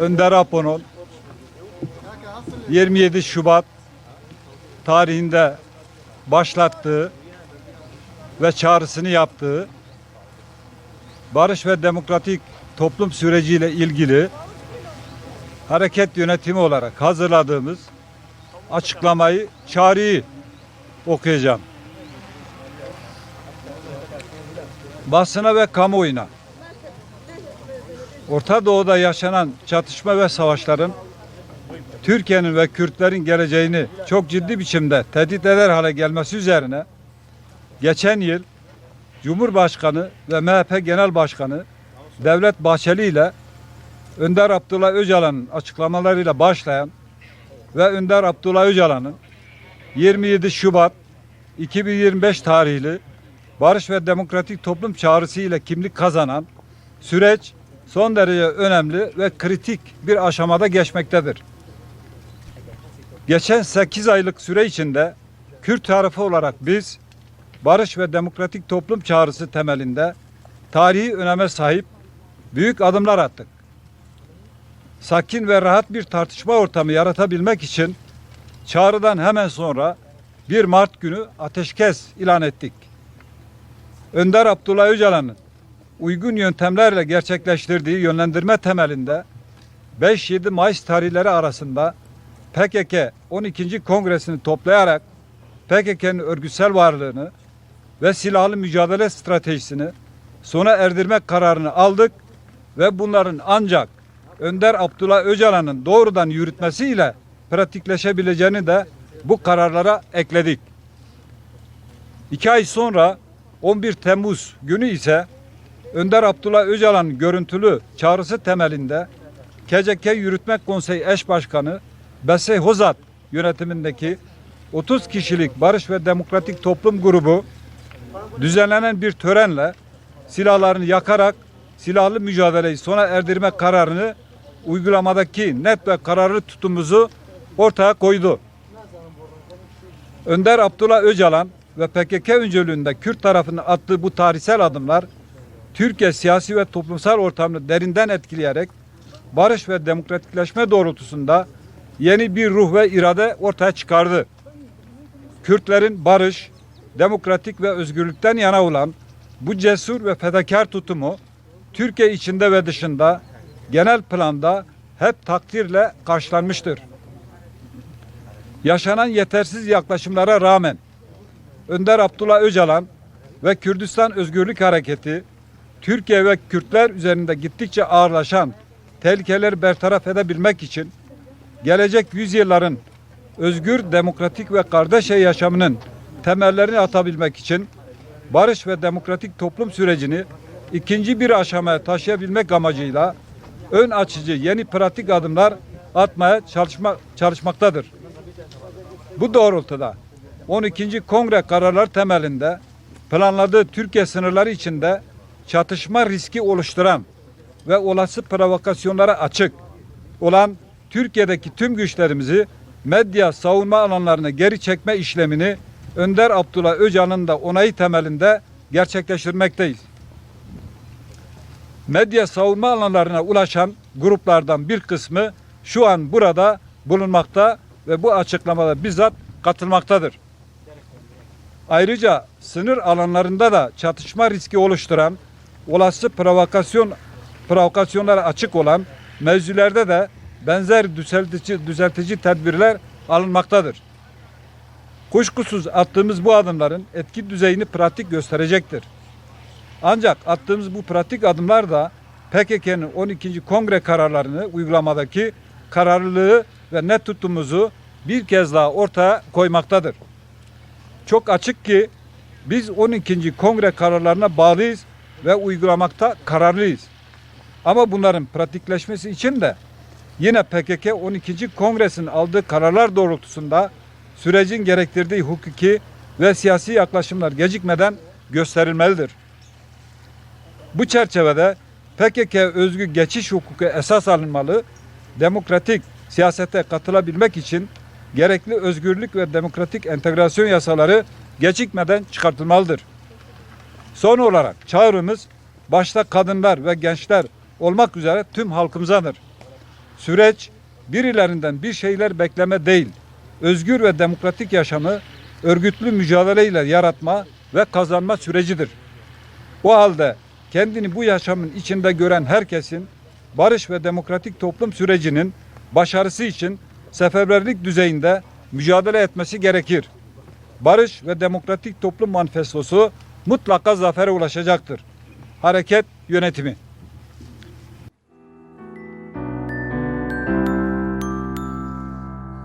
Önder Apo'nun 27 Şubat tarihinde başlattığı ve çağrısını yaptığı barış ve demokratik toplum süreciyle ilgili hareket yönetimi olarak hazırladığımız açıklamayı, çağrıyı okuyacağım. Basına ve kamuoyuna Orta Doğu'da yaşanan çatışma ve savaşların Türkiye'nin ve Kürtlerin geleceğini çok ciddi biçimde tehdit eder hale gelmesi üzerine geçen yıl Cumhurbaşkanı ve MHP Genel Başkanı Devlet Bahçeli ile Önder Abdullah Öcalan'ın açıklamalarıyla başlayan ve Önder Abdullah Öcalan'ın 27 Şubat 2025 tarihli Barış ve Demokratik Toplum çağrısı ile kimlik kazanan süreç son derece önemli ve kritik bir aşamada geçmektedir. Geçen 8 aylık süre içinde Kürt tarafı olarak biz barış ve demokratik toplum çağrısı temelinde tarihi öneme sahip büyük adımlar attık. Sakin ve rahat bir tartışma ortamı yaratabilmek için çağrıdan hemen sonra 1 Mart günü ateşkes ilan ettik. Önder Abdullah Öcalan'ın uygun yöntemlerle gerçekleştirdiği yönlendirme temelinde 5-7 Mayıs tarihleri arasında PKK 12. Kongresini toplayarak PKK'nın örgütsel varlığını ve silahlı mücadele stratejisini sona erdirmek kararını aldık ve bunların ancak Önder Abdullah Öcalan'ın doğrudan yürütmesiyle pratikleşebileceğini de bu kararlara ekledik. İki ay sonra 11 Temmuz günü ise Önder Abdullah Öcalan'ın görüntülü çağrısı temelinde KCK Yürütmek Konseyi Eş Başkanı Besey Hozat yönetimindeki 30 kişilik Barış ve Demokratik Toplum Grubu düzenlenen bir törenle silahlarını yakarak silahlı mücadeleyi sona erdirme kararını uygulamadaki net ve kararlı tutumumuzu ortaya koydu. Önder Abdullah Öcalan ve PKK öncülüğünde Kürt tarafının attığı bu tarihsel adımlar Türkiye siyasi ve toplumsal ortamını derinden etkileyerek barış ve demokratikleşme doğrultusunda yeni bir ruh ve irade ortaya çıkardı. Kürtlerin barış, demokratik ve özgürlükten yana olan bu cesur ve fedakar tutumu Türkiye içinde ve dışında genel planda hep takdirle karşılanmıştır. Yaşanan yetersiz yaklaşımlara rağmen Önder Abdullah Öcalan ve Kürdistan Özgürlük Hareketi Türkiye ve Kürtler üzerinde gittikçe ağırlaşan tehlikeleri bertaraf edebilmek için gelecek yüzyılların özgür, demokratik ve kardeş yaşamının temellerini atabilmek için barış ve demokratik toplum sürecini ikinci bir aşamaya taşıyabilmek amacıyla ön açıcı yeni pratik adımlar atmaya çalışma, çalışmaktadır. Bu doğrultuda 12. Kongre kararlar temelinde planladığı Türkiye sınırları içinde çatışma riski oluşturan ve olası provokasyonlara açık olan Türkiye'deki tüm güçlerimizi medya savunma alanlarına geri çekme işlemini Önder Abdullah Öcalan'ın da onayı temelinde gerçekleştirmekteyiz. Medya savunma alanlarına ulaşan gruplardan bir kısmı şu an burada bulunmakta ve bu açıklamada bizzat katılmaktadır. Ayrıca sınır alanlarında da çatışma riski oluşturan, olası provokasyon provokasyonlara açık olan mevzulerde de benzer düzeltici, düzeltici tedbirler alınmaktadır. Kuşkusuz attığımız bu adımların etki düzeyini pratik gösterecektir. Ancak attığımız bu pratik adımlar da PKK'nın 12. kongre kararlarını uygulamadaki kararlılığı ve net tutumuzu bir kez daha ortaya koymaktadır. Çok açık ki biz 12. kongre kararlarına bağlıyız ve uygulamakta kararlıyız. Ama bunların pratikleşmesi için de yine PKK 12. Kongresinin aldığı kararlar doğrultusunda sürecin gerektirdiği hukuki ve siyasi yaklaşımlar gecikmeden gösterilmelidir. Bu çerçevede PKK özgü geçiş hukuku esas alınmalı, demokratik siyasete katılabilmek için gerekli özgürlük ve demokratik entegrasyon yasaları gecikmeden çıkartılmalıdır. Son olarak çağrımız başta kadınlar ve gençler olmak üzere tüm halkımızadır. Süreç birilerinden bir şeyler bekleme değil, özgür ve demokratik yaşamı örgütlü mücadeleyle yaratma ve kazanma sürecidir. O halde kendini bu yaşamın içinde gören herkesin barış ve demokratik toplum sürecinin başarısı için seferberlik düzeyinde mücadele etmesi gerekir. Barış ve demokratik toplum manifestosu mutlaka zafere ulaşacaktır. Hareket yönetimi